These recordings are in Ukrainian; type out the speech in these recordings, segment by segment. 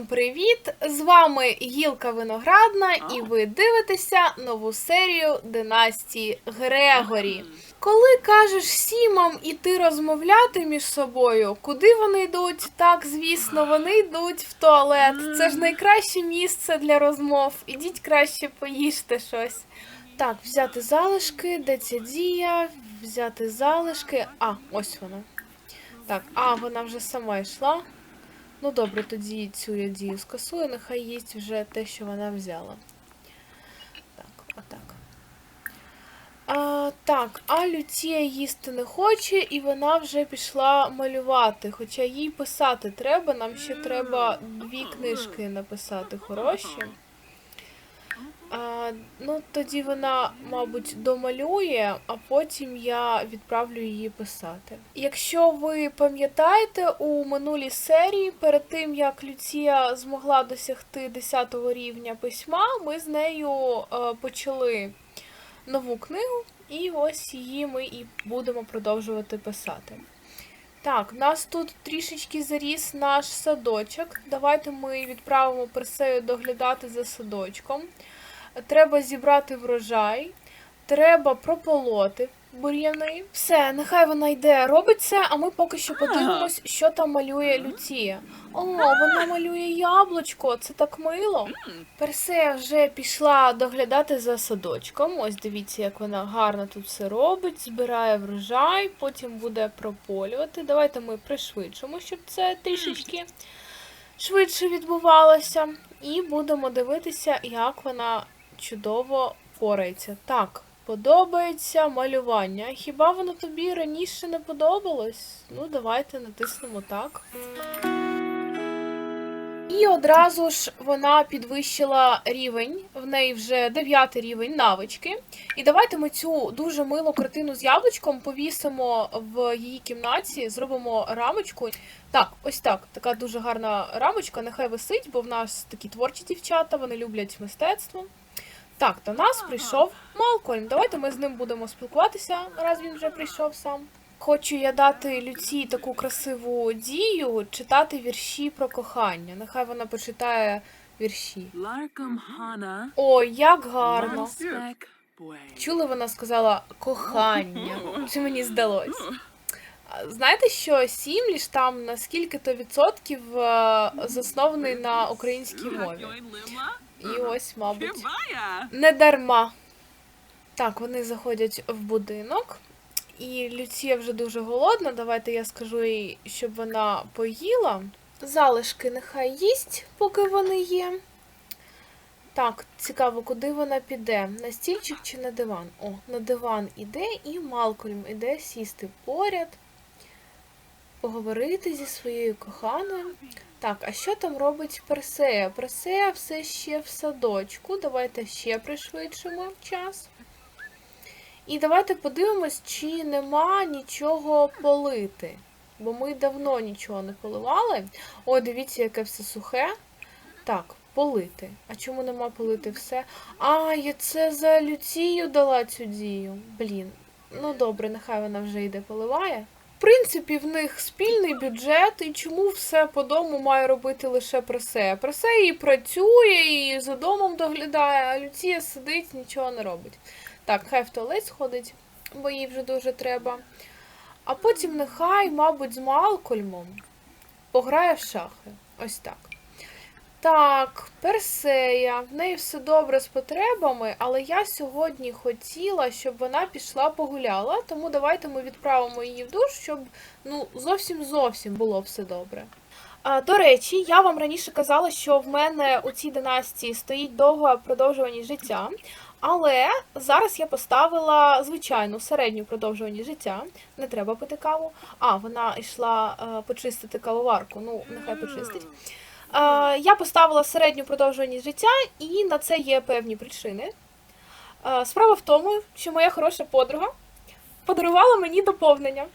Всім привіт! З вами Гілка Виноградна, і ви дивитеся нову серію Династії Грегорі. Коли кажеш сімам іти розмовляти між собою, куди вони йдуть? Так, звісно, вони йдуть в туалет. Це ж найкраще місце для розмов. Ідіть краще поїжте щось. Так, взяти залишки, де ця дія, взяти залишки. А, ось вона. Так, а, вона вже сама йшла. Ну добре, тоді цю я дію скасую, нехай їсть вже те, що вона взяла. Так, отак. А, так, а Люція їсти не хоче, і вона вже пішла малювати. Хоча їй писати треба, нам ще треба дві книжки написати хороші. А, ну, тоді вона, мабуть, домалює, а потім я відправлю її писати. Якщо ви пам'ятаєте, у минулій серії, перед тим як Люція змогла досягти 10 рівня письма, ми з нею е, почали нову книгу, і ось її ми і будемо продовжувати писати. Так, нас тут трішечки заріс наш садочок. Давайте ми відправимо Персею доглядати за садочком. Треба зібрати врожай, треба прополоти бур'яни. Все, нехай вона йде, робить це, а ми поки що подивимось, що там малює Люція. О, вона малює яблучко, це так мило. Персея вже пішла доглядати за садочком. Ось дивіться, як вона гарно тут все робить, збирає врожай, потім буде прополювати. Давайте ми пришвидшимо, щоб це трішечки швидше відбувалося. І будемо дивитися, як вона чудово порається. Так, подобається малювання. Хіба воно тобі раніше не подобалось? Ну, давайте натиснемо так. І одразу ж вона підвищила рівень, в неї вже 9 рівень навички. І давайте ми цю дуже милу картину з яблучком повісимо в її кімнаті, зробимо рамочку. Так, ось так. Така дуже гарна рамочка, нехай висить, бо в нас такі творчі дівчата, вони люблять мистецтво. Так, до нас прийшов Малкольм. Давайте ми з ним будемо спілкуватися, раз він вже прийшов сам. Хочу я дати Люці таку красиву дію читати вірші про кохання. Нехай вона почитає вірші. Hana. Як гарно. Чули, вона сказала кохання. Чи мені здалось? Знаєте, що Сімліш там на скільки-то відсотків е, заснований на українській мові. І ось, мабуть, не дарма. Так, вони заходять в будинок. І Люція вже дуже голодна. Давайте я скажу їй, щоб вона поїла. Залишки нехай їсть, поки вони є. Так, цікаво, куди вона піде? На стільчик чи на диван? О, на диван іде і Малкольм іде сісти поряд, поговорити зі своєю коханою. Так, а що там робить Персея? Персея все ще в садочку. Давайте ще пришвидшимо час. І давайте подивимось, чи нема нічого полити. Бо ми давно нічого не поливали. О, дивіться, яке все сухе. Так, полити. А чому нема полити все? А, я це за Люцію дала цю дію. Блін. Ну добре, нехай вона вже йде поливає. Принципі, в них спільний бюджет, і чому все по дому має робити лише пресе. Пресе і працює, і за домом доглядає, а Люція сидить, нічого не робить. Так, хай в туалет сходить, бо їй вже дуже треба. А потім нехай, мабуть, з Малкольмом пограє в шахи. Ось так. Так, Персея, в неї все добре з потребами, але я сьогодні хотіла, щоб вона пішла погуляла, тому давайте ми відправимо її в душ, щоб ну зовсім зовсім було все добре. А, до речі, я вам раніше казала, що в мене у цій династії стоїть довга продовжуваність життя. Але зараз я поставила звичайну середню продовжуваність життя. Не треба пити каву. А, вона йшла е, почистити кавоварку. Ну, нехай почистить. Е, я поставила середню продовжуваність життя, і на це є певні причини. Е, справа в тому, що моя хороша подруга подарувала мені доповнення.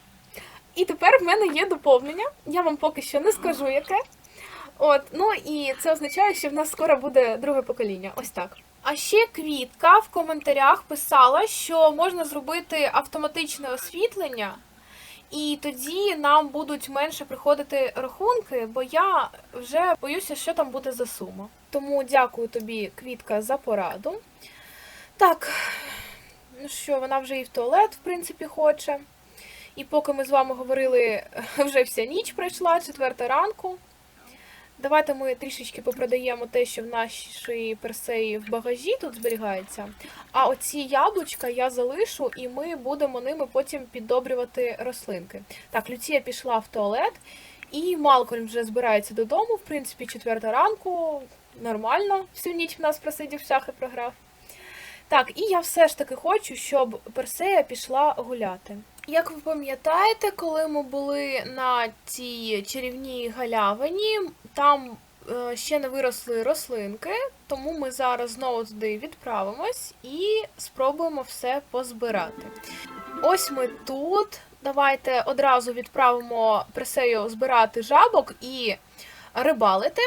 І тепер в мене є доповнення. Я вам поки що не скажу яке. От, ну і це означає, що в нас скоро буде друге покоління. Ось так. А ще Квітка в коментарях писала, що можна зробити автоматичне освітлення, І тоді нам будуть менше приходити рахунки, бо я вже боюся, що там буде за сума. Тому дякую тобі, Квітка, за пораду. Так, ну що, вона вже і в туалет, в принципі, хоче. І поки ми з вами говорили, вже вся ніч пройшла, четверта ранку. Давайте ми трішечки попродаємо те, що в нашій персеї в багажі тут зберігається. А оці яблучка я залишу, і ми будемо ними потім піддобрювати рослинки. Так, Люція пішла в туалет, і Малкольм вже збирається додому. В принципі, четверта ранку. Нормально, всю ніч в нас просидів шахи програв. Так, і я все ж таки хочу, щоб Персея пішла гуляти. Як ви пам'ятаєте, коли ми були на цій чарівній галявині, там е, ще не виросли рослинки, тому ми зараз знову туди відправимось і спробуємо все позбирати. Ось ми тут. Давайте одразу відправимо Персею збирати жабок і рибалити.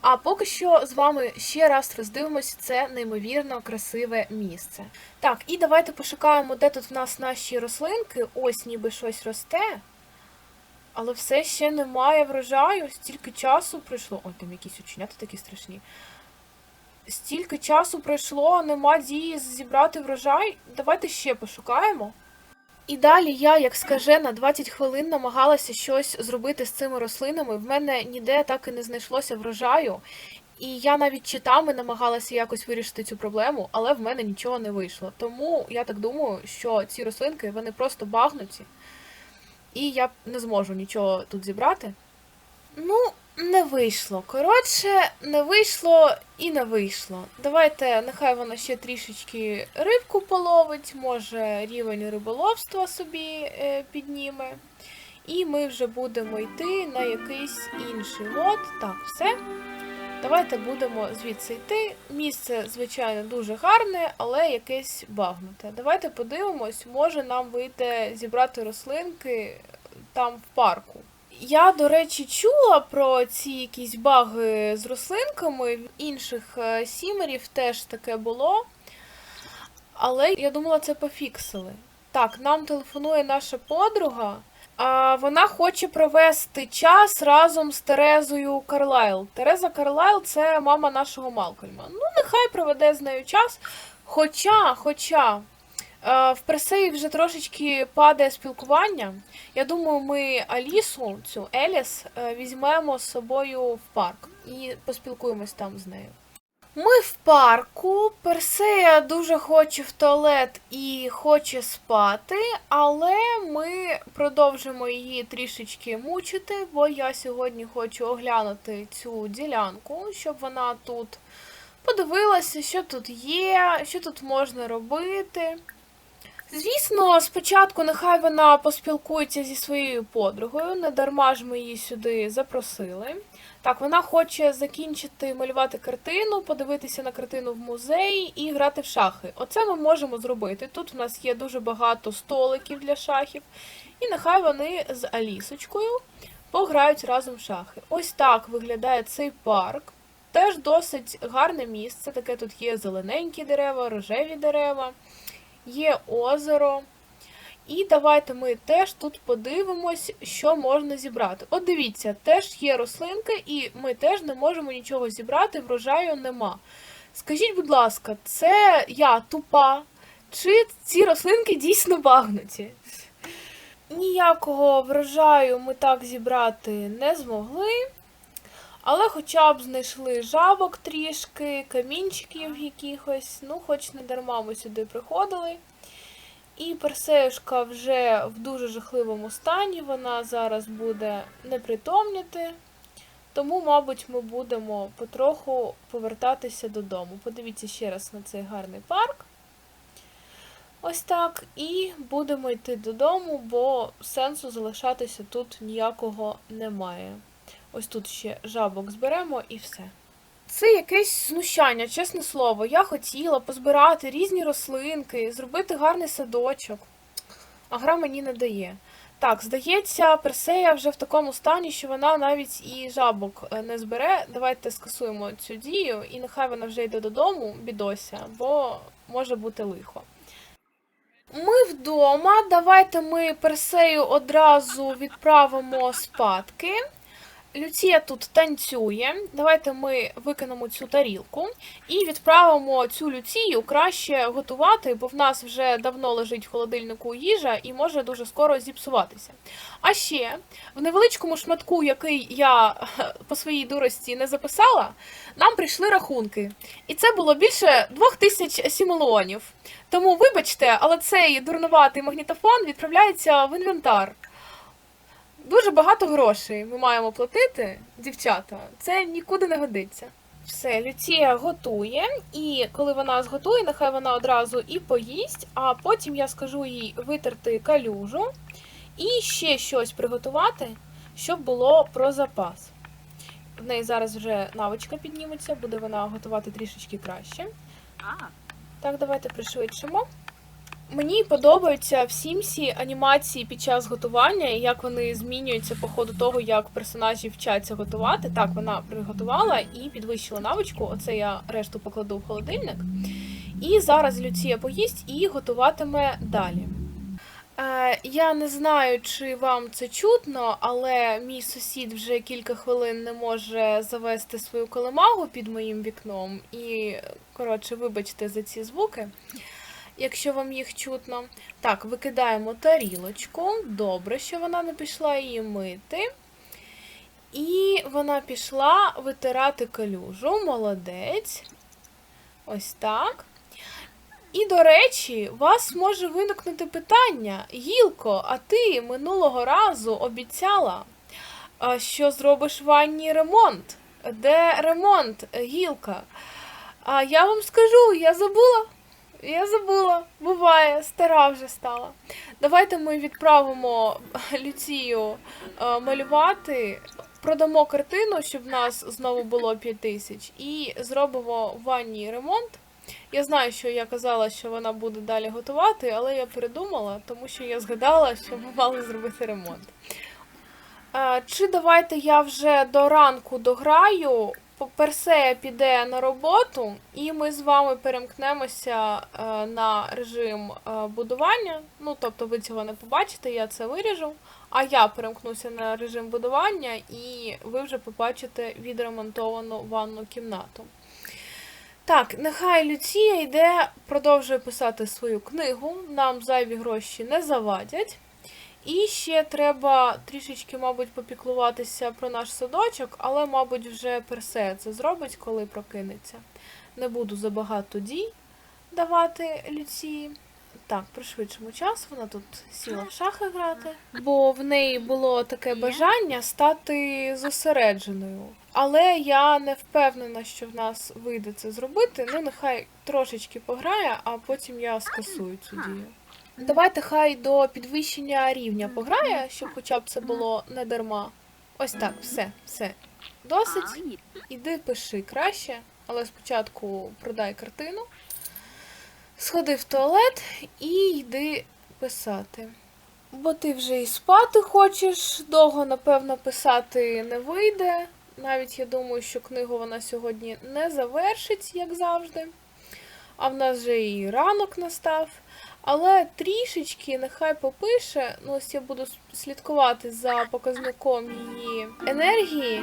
А поки що з вами ще раз роздивимося це неймовірно красиве місце. Так, і давайте пошукаємо, де тут в нас наші рослинки. Ось ніби щось росте. Але все ще немає врожаю, стільки часу пройшло. Ой, там якісь оченята такі страшні. Стільки часу пройшло, нема дії зібрати врожай. Давайте ще пошукаємо. І далі я, як скажена, 20 хвилин намагалася щось зробити з цими рослинами. В мене ніде так і не знайшлося врожаю. І я навіть читами намагалася якось вирішити цю проблему, але в мене нічого не вийшло. Тому я так думаю, що ці рослинки вони просто багнуті, і я не зможу нічого тут зібрати. Ну, не вийшло. Коротше, не вийшло і не вийшло. Давайте, нехай вона ще трішечки рибку половить, може рівень риболовства собі е, підніме. І ми вже будемо йти на якийсь інший лот. Так, все. Давайте будемо звідси йти. Місце, звичайно, дуже гарне, але якесь багнуте. Давайте подивимось, може нам вийде зібрати рослинки там в парку. Я, до речі, чула про ці якісь баги з рослинками. В інших е, сімерів теж таке було. Але я думала, це пофіксили. Так, нам телефонує наша подруга. А вона хоче провести час разом з Терезою Карлайл. Тереза Карлайл це мама нашого Малкольма. Ну, нехай проведе з нею час. Хоча, хоча. е, В Персеї вже трошечки падає спілкування. Я думаю, ми Алісу, цю Еліс, е, візьмемо з собою в парк і поспілкуємось там з нею. Ми в парку. Персея дуже хоче в туалет і хоче спати, але ми продовжимо її трішечки мучити, бо я сьогодні хочу оглянути цю ділянку, щоб вона тут подивилася, що тут є, що тут можна робити. Звісно, спочатку нехай вона поспілкується зі своєю подругою, не дарма ж ми її сюди запросили. Так, вона хоче закінчити малювати картину, подивитися на картину в музеї і грати в шахи. Оце ми можемо зробити. Тут в нас є дуже багато столиків для шахів, і нехай вони з Алісочкою пограють разом в шахи. Ось так виглядає цей парк. Теж досить гарне місце. Таке тут є зелененькі дерева, рожеві дерева, є озеро. І давайте ми теж тут подивимось, що можна зібрати. От дивіться, теж є рослинки, і ми теж не можемо нічого зібрати, врожаю нема. Скажіть, будь ласка, це я тупа? Чи ці рослинки дійсно багнуті? Ніякого врожаю ми так зібрати не змогли. Але хоча б знайшли жабок трішки, камінчиків якихось, ну, хоч не дарма ми сюди приходили. І Персеюшка вже в дуже жахливому стані, вона зараз буде непритомніти. Тому, мабуть, ми будемо потроху повертатися додому. Подивіться ще раз на цей гарний парк. Ось так. І будемо йти додому, бо сенсу залишатися тут ніякого немає. Ось тут ще жабок зберемо і все. Це якесь знущання, чесне слово. Я хотіла позбирати різні рослинки, зробити гарний садочок. А гра мені не дає. Так, здається, Персея вже в такому стані, що вона навіть і жабок е, не збере. Давайте скасуємо цю дію, і нехай вона вже йде додому, бідося, бо може бути лихо. Ми вдома. Давайте ми Персею одразу відправимо спадки. Люція тут танцює. Давайте ми викинемо цю тарілку і відправимо цю Люцію краще готувати, бо в нас вже давно лежить в холодильнику їжа і може дуже скоро зіпсуватися. А ще в невеличкому шматку, який я по своїй дурості не записала, нам прийшли рахунки. І це було більше двох тисяч сімелонів. Тому вибачте, але цей дурнуватий магнітофон відправляється в інвентар. Дуже багато грошей ми маємо платити, дівчата. Це нікуди не годиться. Все, Люція готує, і коли вона зготує, нехай вона одразу і поїсть, а потім я скажу їй витерти калюжу і ще щось приготувати, щоб було про запас. В неї зараз вже навичка підніметься, буде вона готувати трішечки краще. Так, давайте пришвидшимо. Мені подобаються всі всі анімації під час готування, і як вони змінюються по ходу того, як персонажі вчаться готувати. Так, вона приготувала і підвищила навичку. Оце я решту покладу в холодильник. І зараз Люція поїсть і готуватиме далі. Е, я не знаю, чи вам це чутно, але мій сусід вже кілька хвилин не може завести свою колемагу під моїм вікном. І, коротше, вибачте за ці звуки, якщо вам їх чутно. Так, викидаємо тарілочку. Добре, що вона не пішла її мити. І вона пішла витирати калюжу. Молодець. Ось так. І, до речі, вас може виникнути питання: Гілко, а ти минулого разу обіцяла, що зробиш ванні ремонт? Де ремонт, Гілка? А я вам скажу, я забула. Я забула, буває, стара вже стала. Давайте ми відправимо Люцію е, малювати, продамо картину, щоб в нас знову було 5 тисяч, і зробимо в ванні ремонт. Я знаю, що я казала, що вона буде далі готувати, але я передумала, тому що я згадала, що ми мали зробити ремонт. Е, Чи давайте я вже до ранку дограю? П- Персея піде на роботу, і ми з вами перемкнемося е, на режим е, будування. Ну, тобто ви цього не побачите, я це виріжу. А я перемкнуся на режим будування, і ви вже побачите відремонтовану ванну кімнату. Так, нехай Люція йде, продовжує писати свою книгу. Нам зайві гроші не завадять. І ще треба трішечки, мабуть, попіклуватися про наш садочок, але, мабуть, вже Персея це зробить, коли прокинеться. Не буду забагато дій давати Люції. Так, пришвидшимо час, вона тут сіла в шахи грати, бо в неї було таке бажання стати зосередженою. Але я не впевнена, що в нас вийде це зробити. Ну, нехай трошечки пограє, а потім я скасую цю дію. Давайте хай до підвищення рівня пограє, щоб хоча б це було не дарма. Ось так, все, все. Досить. Іди пиши краще, але спочатку продай картину. Сходи в туалет і йди писати. Бо ти вже і спати хочеш, довго, напевно, писати не вийде. Навіть я думаю, що книгу вона сьогодні не завершить, як завжди. А в нас вже і ранок настав. Але трішечки нехай попише. Ну, ось я буду слідкувати за показником її енергії.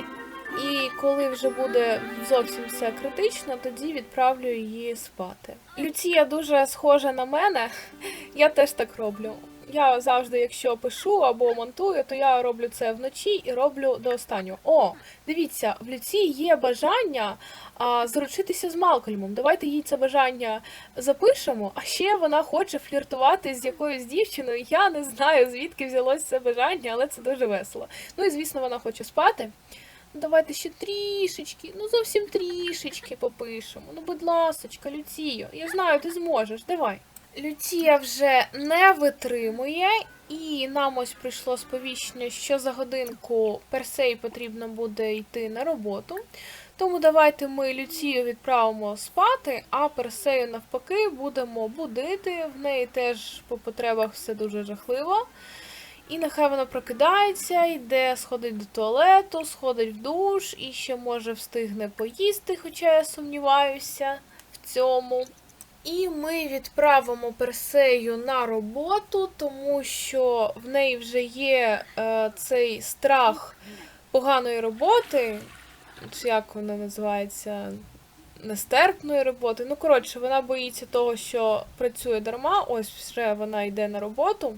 І коли вже буде зовсім все критично, тоді відправлю її спати. Люція дуже схожа на мене. Я теж так роблю. Я завжди, якщо пишу або монтую, то я роблю це вночі і роблю до останнього. О, дивіться, в Люції є бажання а, заручитися з Малкольмом. Давайте їй це бажання запишемо. А ще вона хоче фліртувати з якоюсь дівчиною. Я не знаю, звідки взялось це бажання, але це дуже весело. Ну і звісно, вона хоче спати. Ну, Давайте ще трішечки, ну зовсім трішечки попишемо. Ну, будь ласочка, Люцію, я знаю, ти зможеш. Давай. Люція вже не витримує, і нам ось прийшло сповіщення, що за годинку Персей потрібно буде йти на роботу. Тому давайте ми Люцію відправимо спати, а Персею навпаки будемо будити. В неї теж по потребах все дуже жахливо. І нехай вона прокидається, йде, сходить до туалету, сходить в душ і ще може встигне поїсти, хоча я сумніваюся в цьому. І ми відправимо Персею на роботу, тому що в неї вже є е, цей страх поганої роботи, чи як вона називається, нестерпної роботи. Ну, коротше, вона боїться того, що працює дарма, ось вже вона йде на роботу.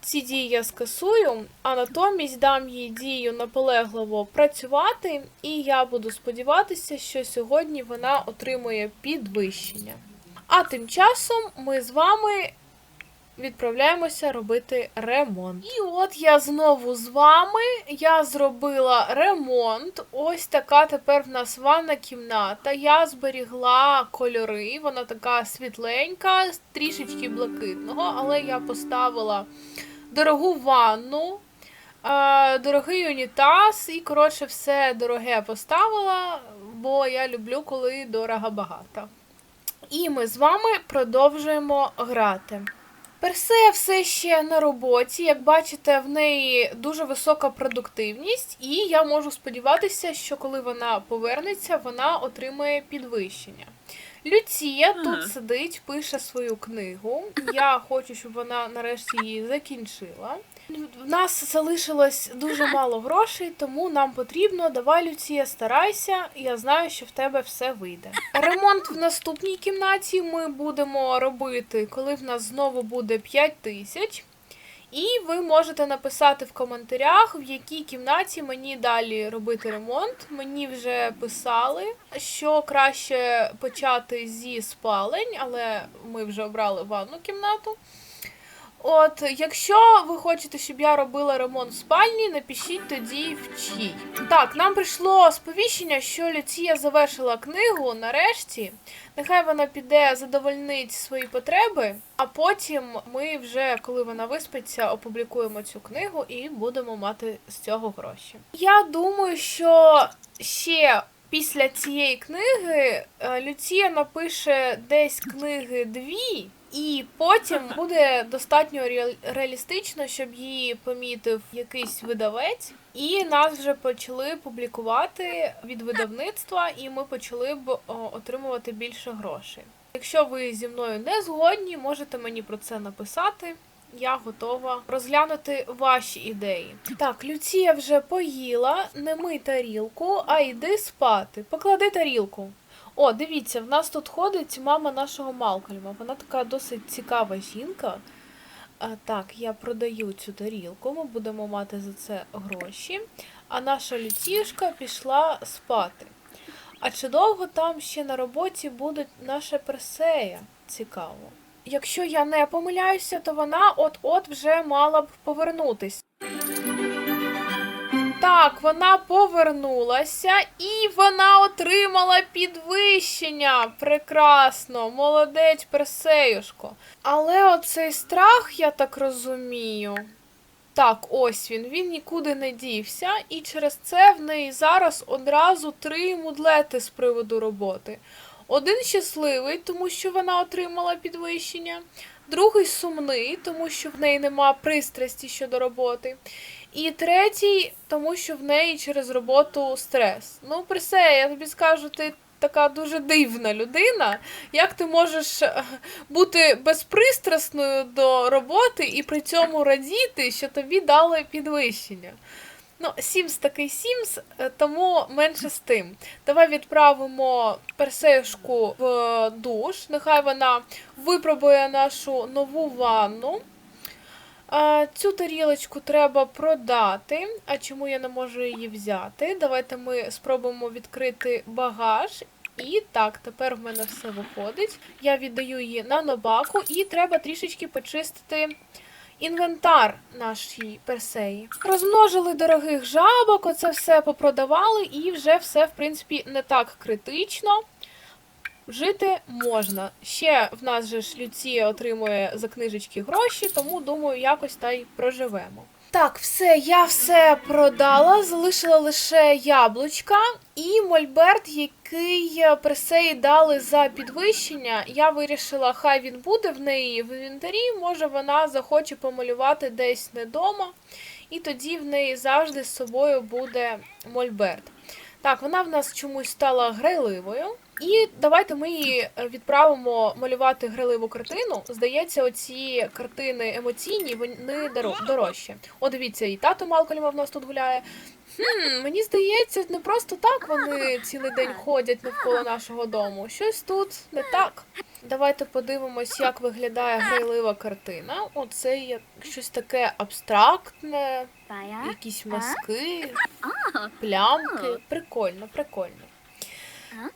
Ці дії я скасую, а натомість дам їй дію наполегливо працювати, і я буду сподіватися, що сьогодні вона отримує підвищення. А тим часом ми з вами відправляємося робити ремонт. І от я знову з вами. Я зробила ремонт. Ось така тепер в нас ванна кімната. Я зберігла кольори, вона така світленька, трішечки блакитного, але я поставила дорогу ванну. е, Дорогий унітаз і, коротше, все дороге поставила, бо я люблю, коли дорого багато. І ми з вами продовжуємо грати. Персея все ще на роботі. Як бачите, в неї дуже висока продуктивність, і я можу сподіватися, що коли вона повернеться, вона отримає підвищення. Люція Ага. тут сидить, пише свою книгу. Я хочу, щоб вона нарешті її закінчила. В нас залишилось дуже мало грошей, тому нам потрібно. Давай, Люція, старайся. Я знаю, що в тебе все вийде. Ремонт в наступній кімнаті ми будемо робити, коли в нас знову буде 5 тисяч. І ви можете написати в коментарях, в якій кімнаті мені далі робити ремонт. Мені вже писали, що краще почати зі спалень, але ми вже обрали ванну кімнату. От, якщо ви хочете, щоб я робила ремонт в спальні, напишіть тоді в чій. Так, нам прийшло сповіщення, що Люція завершила книгу нарешті. Нехай вона піде задовольнить свої потреби, а потім ми вже, коли вона виспиться, опублікуємо цю книгу і будемо мати з цього гроші. Я думаю, що ще після цієї книги е, Люція напише десь книги дві. І потім буде достатньо реал- реалістично, щоб її помітив якийсь видавець, і нас вже почали публікувати від видавництва, і ми почали б отримувати більше грошей. Якщо ви зі мною не згодні, можете мені про це написати. Я готова розглянути ваші ідеї. Так, Люція вже поїла, не мий тарілку, а йди спати. Поклади тарілку. О, дивіться, в нас тут ходить мама нашого Малкольма. Вона така досить цікава жінка. А, так, я продаю цю тарілку, ми будемо мати за це гроші. А наша Люцішка пішла спати. А чи довго там ще на роботі буде наша Персея? Цікаво. Якщо я не помиляюся, то вона от-от вже мала б повернутись. Так, вона повернулася і вона отримала підвищення. Прекрасно, молодець Персеюшко. Але оцей страх, я так розумію. Так, ось він, він нікуди не дівся, і через це в неї зараз одразу три мудлети з приводу роботи. Один щасливий, тому що вона отримала підвищення, другий сумний, тому що в неї нема пристрасті щодо роботи. І третій, тому що в неї через роботу стрес. Ну, Персея, я тобі скажу, ти така дуже дивна людина. Як ти можеш е, бути безпристрасною до роботи і при цьому радіти, що тобі дали підвищення? Ну, Сімс такий Сімс, е, тому менше з тим. Давай відправимо Персеюшку в душ. Нехай вона випробує нашу нову ванну. Цю тарілочку треба продати. А чому я не можу її взяти? Давайте ми спробуємо відкрити багаж. І так, тепер в мене все виходить. Я віддаю її на нобаку, і треба трішечки почистити інвентар нашій персеї. Розмножили дорогих жабок, оце все попродавали, і вже все, в принципі, не так критично. Жити можна. Ще в нас же ж Люція отримує за книжечки гроші, тому думаю, якось та й проживемо. Так, все, я все продала, залишила лише яблучка і мольберт, який е, Персеї дали за підвищення. Я вирішила, хай він буде в неї в інвентарі. Може вона захоче помалювати десь не дома, і тоді в неї завжди з собою буде мольберт. Так, вона в нас чомусь стала грайливою. І давайте ми її е, відправимо малювати гриливу картину. Здається, оці картини емоційні, вони доро- дорожчі. О, дивіться, і тато Малкольма в нас тут гуляє. Хм, мені здається, не просто так вони цілий день ходять навколо нашого дому. Щось тут не так. Давайте подивимось, як виглядає грайлива картина. Оце є щось таке абстрактне, якісь мазки, плямки. Прикольно, прикольно.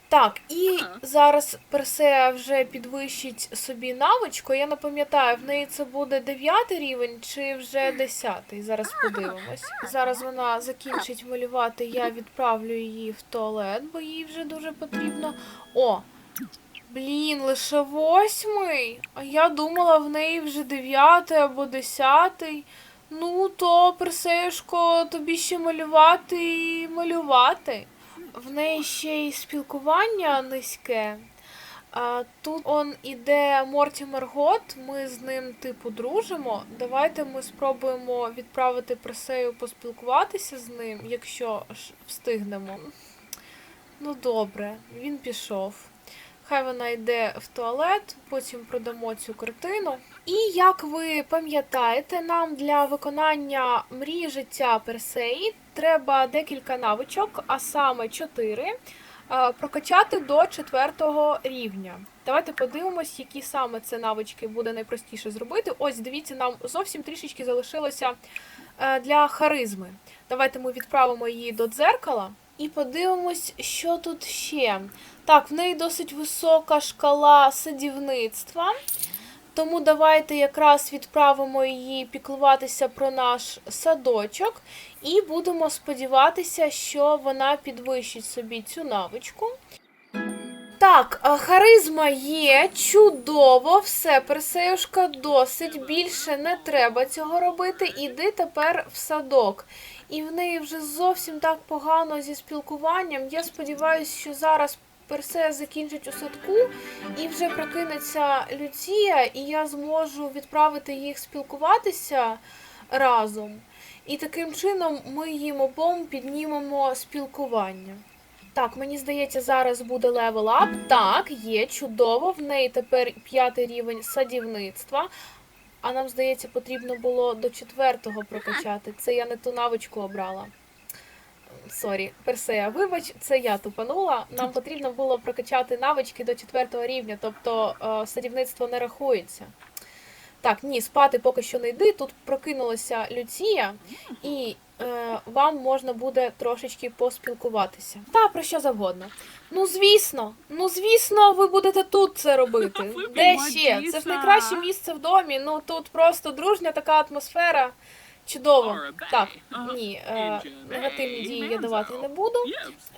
Так, і зараз Персея вже підвищить собі навичку. Я не пам'ятаю, в неї це буде 9 рівень чи вже 10. Зараз подивимось. Зараз вона закінчить малювати, я відправлю її в туалет, бо їй вже дуже потрібно. О! Блін, лише восьмий. А я думала, в неї вже дев'ятий або десятий. Ну, то, Персеюшко, тобі ще малювати і малювати. В неї ще й спілкування низьке. А, тут он іде Мортімер Гот, ми з ним типу дружимо. Давайте ми спробуємо відправити Персею поспілкуватися з ним, якщо встигнемо. Ну добре, він пішов. Хай вона йде в туалет, потім продамо цю картину. І як ви пам'ятаєте, нам для виконання мрії життя Персеї треба декілька навичок, а саме 4, прокачати до 4 рівня. Давайте подивимось, які саме це навички буде найпростіше зробити. Ось дивіться, нам зовсім трішечки залишилося е, для харизми. Давайте ми відправимо її до дзеркала і подивимось, що тут ще. Так, в неї досить висока шкала садівництва. Тому давайте якраз відправимо її піклуватися про наш садочок і будемо сподіватися, що вона підвищить собі цю навичку. Так, харизма є, чудово, все, Персеюшка, досить, більше не треба цього робити. Іди тепер в садок. І в неї вже зовсім так погано зі спілкуванням. Я сподіваюся, що зараз Персея закінчить у садку і вже прокинеться Люція, і я зможу відправити їх спілкуватися разом. І таким чином ми їм обом піднімемо спілкування. Так, мені здається, зараз буде левел ап. Так, є чудово. В неї тепер п'ятий рівень садівництва. А нам, здається, потрібно було до четвертого прокачати. Це я не ту навичку обрала. Сорі, Персея, вибач, це я тупанула. Нам потрібно було прокачати навички до четвертого рівня, тобто е, садівництво не рахується. Так, ні, спати поки що не йди. Тут прокинулася Люція, і вам можна буде трошечки поспілкуватися. Та про що завгодно. Ну, звісно, ну звісно, ви будете тут це робити. Де ще? Це ж найкраще місце в домі. Ну тут просто дружня така атмосфера. Чудово. Так, ні, е, негативні дії я давати не буду.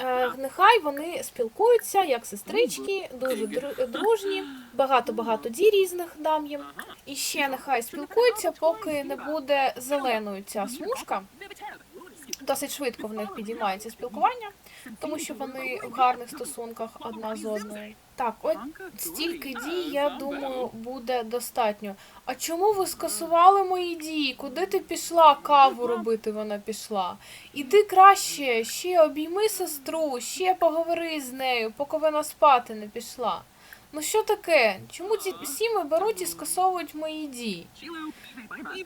Е, нехай вони спілкуються як сестрички, дуже дру- дружні, багато-багато дій різних дам їм. І ще нехай спілкуються, поки не буде зеленою ця смужка. Досить швидко в них підіймається спілкування, тому що вони в гарних стосунках одна з одною. Так, от стільки дій, я думаю, буде достатньо. А чому ви скасували мої дії? Куди ти пішла? Каву робити вона пішла. Іди краще, ще обійми сестру, ще поговори з нею, поки вона спати не пішла. Ну що таке? Чому ці сіми беруть і скасовують мої дії?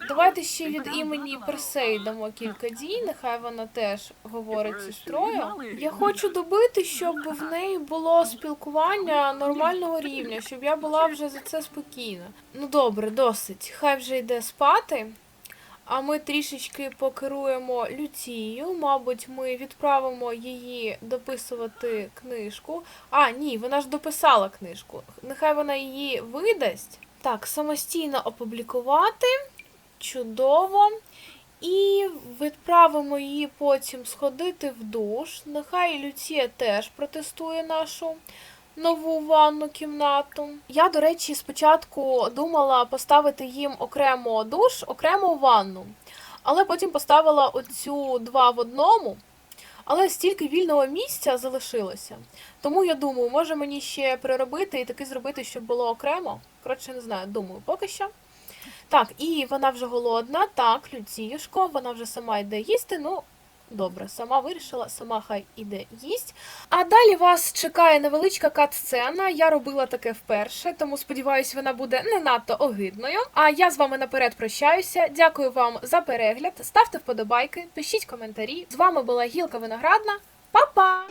Давайте ще від імені Персеї дамо кілька дій, нехай вона теж говорить сестрою. Я хочу добити, щоб в неї було спілкування нормального рівня, щоб я була вже за це спокійна. Ну добре, досить. Хай вже йде спати. А ми трішечки покеруємо Люцію. Мабуть, ми відправимо її дописувати книжку. А, ні, вона ж дописала книжку. Нехай вона її видасть. Так, самостійно опублікувати. Чудово. І відправимо її потім сходити в душ. Нехай Люція теж протестує нашу нову ванну кімнату. Я, до речі, спочатку думала поставити їм окремо душ, окремо ванну. Але потім поставила оцю два в одному. Але стільки вільного місця залишилося. Тому я думаю, може мені ще переробити і таки зробити, щоб було окремо. Коротше, не знаю, думаю, поки що. Так, і вона вже голодна. Так, Люціюшко, вона вже сама йде їсти. Ну, Добре, сама вирішила, сама хай іде їсть. А далі вас чекає невеличка кат-сцена. Я робила таке вперше, тому сподіваюся, вона буде не надто огидною. А я з вами наперед прощаюся. Дякую вам за перегляд. Ставте вподобайки, пишіть коментарі. З вами була Гілка Виноградна. Па-па!